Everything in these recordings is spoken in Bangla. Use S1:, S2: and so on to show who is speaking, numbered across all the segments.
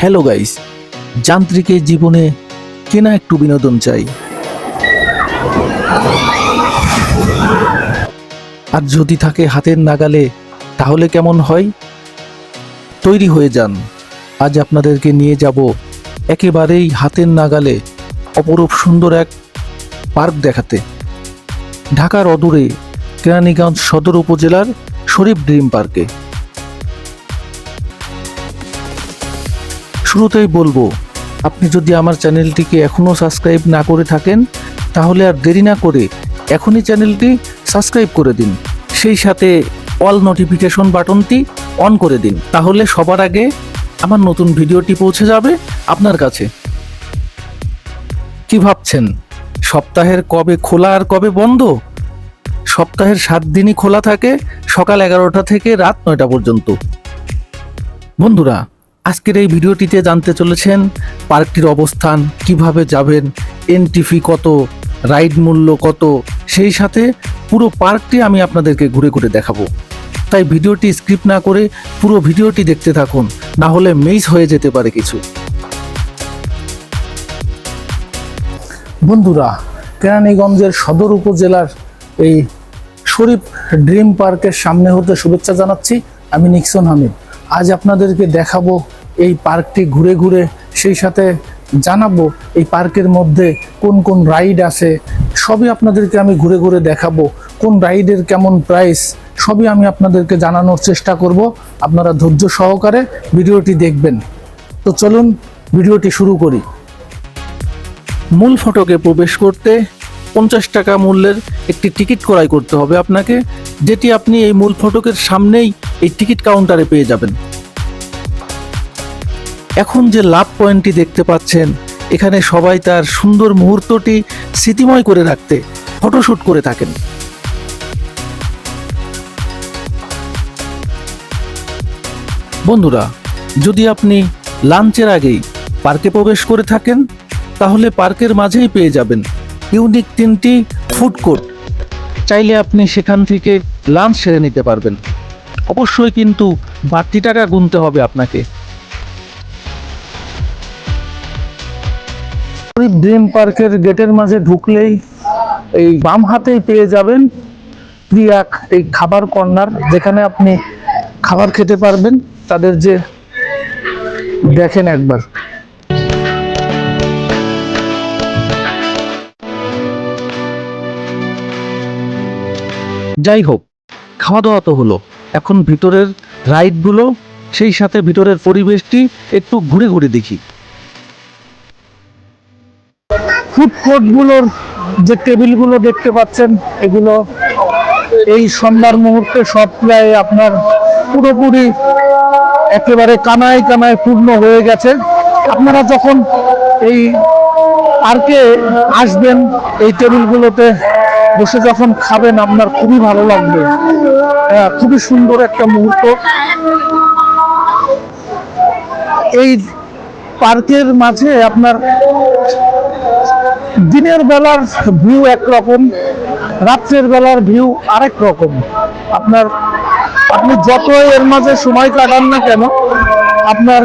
S1: হ্যালো গাইস যান্ত্রিকের জীবনে কেনা একটু বিনোদন চাই। আর যদি থাকে হাতের নাগালে, তাহলে কেমন হয়? তৈরি হয়ে যান। আজ আপনাদেরকে নিয়ে যাব একেবারেই হাতের নাগালে অপরূপ সুন্দর এক পার্ক দেখাতে। ঢাকার অদূরে কেরানীগঞ্জ সদর উপজেলার শরীফ ড্রিম পার্কে। শুরুতেই বলব, আপনি যদি আমার চ্যানেলটিকে এখনও সাবস্ক্রাইব না করে থাকেন, তাহলে আর দেরি না করে এখনই চ্যানেলটি সাবস্ক্রাইব করে দিন। সেই সাথে অল নোটিফিকেশন বাটনটি অন করে দিন। তাহলে সবার আগে আমার নতুন ভিডিওটি পৌঁছে যাবে আপনার কাছে। কি ভাবছেন? সপ্তাহের কবে খোলা আর কবে বন্ধ? সপ্তাহের সাত দিনই খোলা থাকে সকাল এগারোটা থেকে রাত নয়টা পর্যন্ত। বন্ধুরা আজকের এই ভিডিওটিতে জানতে চলেছেন পার্কটির অবস্থান, কীভাবে যাবেন এনটিফি কত, রাইড মূল্য কত, সেই সাথে পুরো পার্কটি আমি আপনাদেরকে ঘুরে ঘুরে দেখাবো। তাই ভিডিওটি স্কিপ না করে পুরো ভিডিওটি দেখতে থাকুন, না হলে মিস হয়ে যেতে পারে কিছু। বন্ধুরা, কেরানীগঞ্জের সদর উপজেলার এই শরীফ ড্রিম পার্কের সামনে হতে শুভেচ্ছা জানাচ্ছি, আমি নিক্সন হামিদ। আজ আপনাদেরকে দেখাবো এই পার্কটি ঘুরে ঘুরে সেই সাথে জানাব এই পার্কের মধ্যে কোন কোন রাইড আছে। সবই আপনাদেরকে আমি ঘুরে ঘুরে দেখাবো। কোন রাইডের কেমন প্রাইস, সবই আমি আপনাদেরকে জানানোর চেষ্টা করব। আপনারা ধৈর্য সহকারে ভিডিওটি দেখবেন। তো চলুন ভিডিওটি শুরু করি। মূল ফটকে প্রবেশ করতে পঞ্চাশ টাকা মূল্যের একটি টিকিট ক্রয় করতে হবে আপনাকে, যেটি আপনি এই মূল ফটকের সামনেই এই টিকিট কাউন্টারে পেয়ে যাবেন। এখন যে লাভ পয়েন্টটি দেখতে পাচ্ছেন, এখানে সবাই তার সুন্দর মুহূর্তটি স্মৃতিময় করে রাখতে ফটোশ্যুট করে থাকেন। বন্ধুরা, যদি আপনি লাঞ্চের আগেই পার্কে প্রবেশ করে থাকেন, তাহলে পার্কের মাঝেই পেয়ে যাবেন ইউনিক তিনটি ফুড কোর্ট। চাইলে আপনি সেখান থেকে লাঞ্চ সেরে নিতে পারবেন। অবশ্যই কিন্তু বাড়তি টাকা গুনতে হবে আপনাকে। ড্রিম পার্কের গেটের মাঝে ঢুকলেই এই বাম হাতেই পেয়ে যাবেন প্রিয়াক এই খাবার কর্নার, যেখানে আপনি খাবার খেতে পারবেন। তাদের যে দেখেন একবার। যাই হোক খাওয়া দাওয়া তো হলো। এখন ভিতরের রাইডগুলো, সেই সাথে ভিতরের পরিবেশটি একটু ঘুরে ঘুরে দেখি। ফুড কোর্টগুলোর যে টেবিলগুলো দেখতে পাচ্ছেন এগুলো এই সন্ধ্যার মুহূর্তে সব প্রায় আপনার পুরোপুরি একেবারে কানায় কানায় পূর্ণ হয়ে গেছে। আপনারা যখন এই পার্কে আসবেন এই টেবিলগুলোতে বসে যখন খাবেন আপনার খুবই ভালো লাগবে। হ্যাঁ, খুবই সুন্দর একটা মুহূর্ত। এই পার্কের মাঝে আপনার দিনের বেলার ভিউ একরকম, রাত্রের বেলার ভিউ আরেক রকম আপনার, আপনি যত এর মাঝে সময় কাটান না কেন, আপনার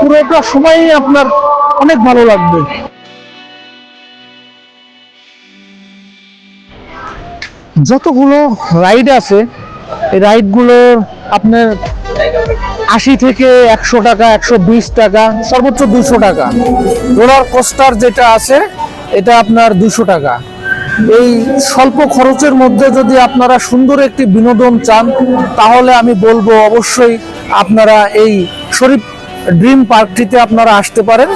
S1: পুরোটা সময়ই আপনার অনেক ভালো লাগবে। যতগুলো রাইড আছে, এই রাইডগুলো আপনার আশি থেকে একশো টাকা, একশো বিশ টাকা, সর্বোচ্চ দুশো টাকা। রোলার কোস্টার যেটা আছে এটা আপনার দুশো টাকা। এই স্বল্প খরচের মধ্যে যদি আপনারা সুন্দর একটি বিনোদন চান, তাহলে আমি বলব অবশ্যই আপনারা এই শরীফ ড্রিম পার্কটিতে আপনারা আসতে পারেন।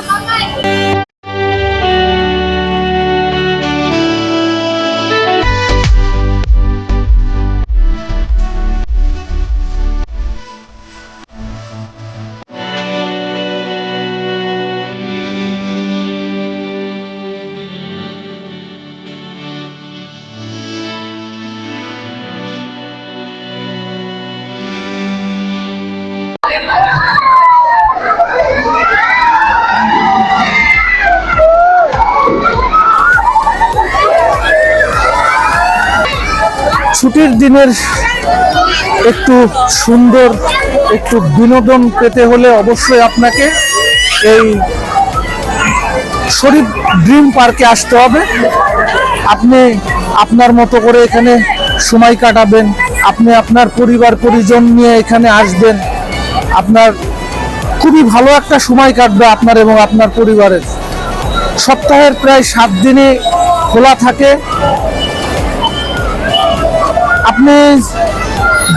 S1: ছুটির দিনের একটু সুন্দর, একটু বিনোদন পেতে হলে অবশ্যই আপনাকে এই শরীফ ড্রিম পার্কে আসতে হবে। আপনি আপনার মতো করে এখানে সময় কাটাবেন, আপনি আপনার পরিবার, পরিজন নিয়ে এখানে আসবেন। আপনার খুবই ভালো একটা সময় কাটবে আপনার এবং আপনার পরিবারের। সপ্তাহের প্রায় সাত দিনে খোলা থাকে। আপনি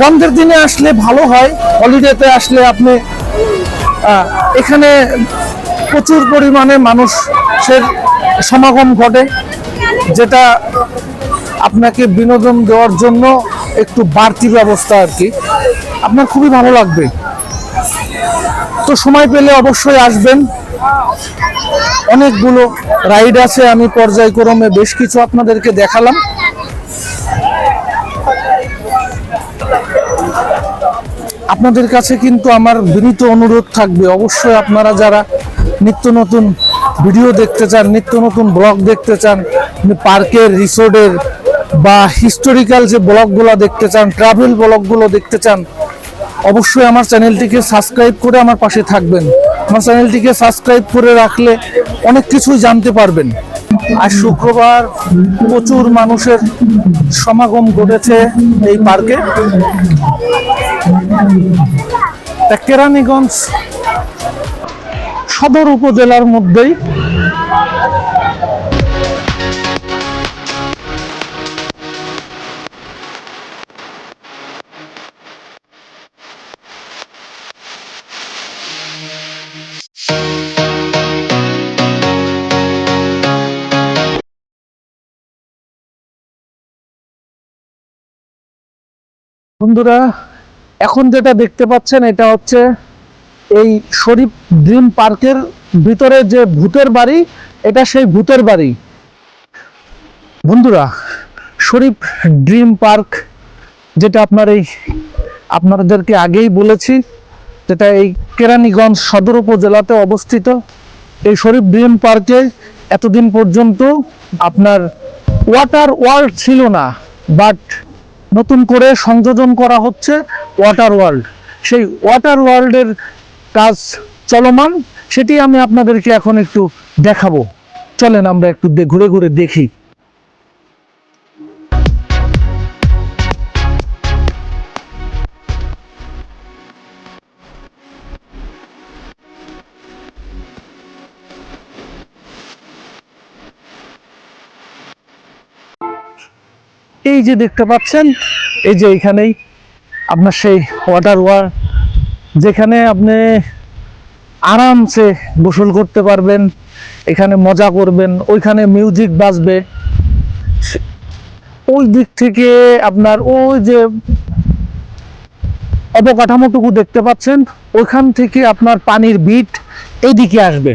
S1: বন্ধের দিনে আসলে ভালো হয় হলিডেতে আসলে আপনি এখানে প্রচুর পরিমাণে মানুষের সমাগম ঘটে, যেটা আপনাকে বিনোদন দেওয়ার জন্য একটু বাড়তি ব্যবস্থা আর কি। আপনার খুবই ভালো লাগবে। তো সময় পেলে অবশ্যই আসবেন। অনেকগুলো রাইড আছে, আমি পর্যায়ক্রমে বেশ কিছু আপনাদেরকে দেখালাম। আপনাদের কাছে কিন্তু আমার বিনীত অনুরোধ থাকবে। অবশ্যই আপনারা যারা নিত্য নতুন ভিডিও দেখতে চান, নিত্য নতুন ব্লগ দেখতে চান, পার্কের, রিসোর্টের বা হিস্টোরিক্যাল যে ব্লগগুলো দেখতে চান ট্রাভেল ব্লগগুলো দেখতে চান, অবশ্যই আমার চ্যানেলটিকে সাবস্ক্রাইব করে আমার পাশে থাকবেন। আমার চ্যানেলটিকে সাবস্ক্রাইব করে রাখলে অনেক কিছুই জানতে পারবেন। আর শুক্রবার প্রচুর মানুষের সমাগম ঘটেছে এই পার্কে। কেরানীগঞ্জ সদর উপজেলার মধ্যেই। বন্ধুরা এখন যেটা দেখতে পাচ্ছেন, এটা হচ্ছে এই শরীফ ড্রিম পার্কের ভিতরে যে ভূতের বাড়ি, এটা সেই ভূতের বাড়ি। বন্ধুরা, শরীফ ড্রিম পার্ক, যেটা আপনার এই, আপনাদেরকে আগেই বলেছি, যেটা এই কেরানীগঞ্জ সদর উপজেলাতে অবস্থিত। এই শরীফ ড্রিম পার্কে এতদিন পর্যন্ত আপনার ওয়াটার ওয়ার্ল্ড ছিল না, বাট নতুন করে সংযোজন করা হচ্ছে ওয়াটার ওয়ার্ল্ড। সেই ওয়াটার ওয়ার্ল্ডের কাজ চলমান, সেটি আমি আপনাদেরকে এখন একটু দেখাবো। চলেন আমরা একটু ঘুরে ঘুরে দেখি। এই যে দেখতে পাচ্ছেন, এই যে এইখানেই আপনার সেই ওয়াটার ওয়ার যেখানে আপনি আরামসে গোসল করতে পারবেন, এখানে মজা করবেন, ওইখানে মিউজিক বাজবে। ওই দিক থেকে আপনার ওই যে অবকাঠামোটুকু দেখতে পাচ্ছেন, ওইখান থেকে আপনার পানির বিট এইদিকে আসবে।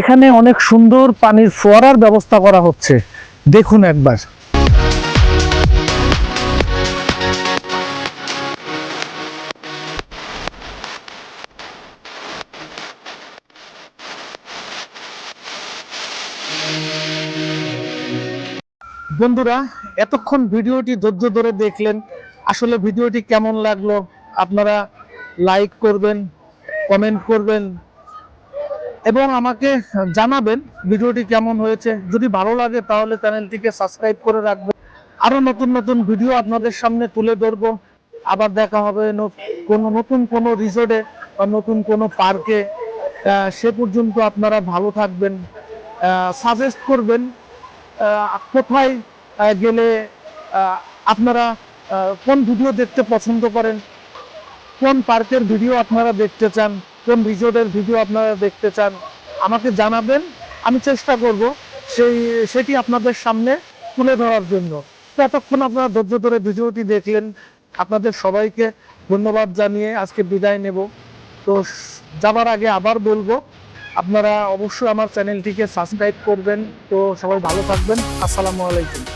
S1: এখানে অনেক সুন্দর পানির ফোয়ারার ব্যবস্থা করা হচ্ছে। দেখুন একবার। বন্ধুরা, এতক্ষণ ভিডিওটি ধৈর্য ধরে দেখলেন। আসলে ভিডিওটি কেমন লাগল আপনারা লাইক করবেন কমেন্ট করবেন এবং আমাকে জানাবেন ভিডিওটি কেমন হয়েছে। যদি ভালো লাগে তাহলে চ্যানেলটিকে সাবস্ক্রাইব করে রাখবেন। আরও নতুন নতুন ভিডিও আপনাদের সামনে তুলে ধরবো। আবার দেখা হবে কোনো নতুন কোনো রিসোর্টে বা নতুন কোনো পার্কে সে পর্যন্ত আপনারা ভালো থাকবেন। সাজেস্ট করবেন কোথায় গেলে আপনারা কোন ভিডিও দেখতে পছন্দ করেন? কোন পার্কের ভিডিও আপনারা দেখতে চান? কোন রিসোর্টের ভিডিও আপনারা দেখতে চান? আমাকে জানাবেন, আমি চেষ্টা করব সেই, সেটি আপনাদের সামনে তুলে ধরার জন্য। এতক্ষণ আপনারা ধৈর্য ধরে ভিডিওটি দেখলেন। আপনাদের সবাইকে ধন্যবাদ জানিয়ে আজকে বিদায় নেব। তো যাবার আগে আবার বলব আপনারা অবশ্যই আমার চ্যানেলটিকে সাবস্ক্রাইব করবেন। তো সবাই ভালো থাকবেন। আসসালামু আলাইকুম।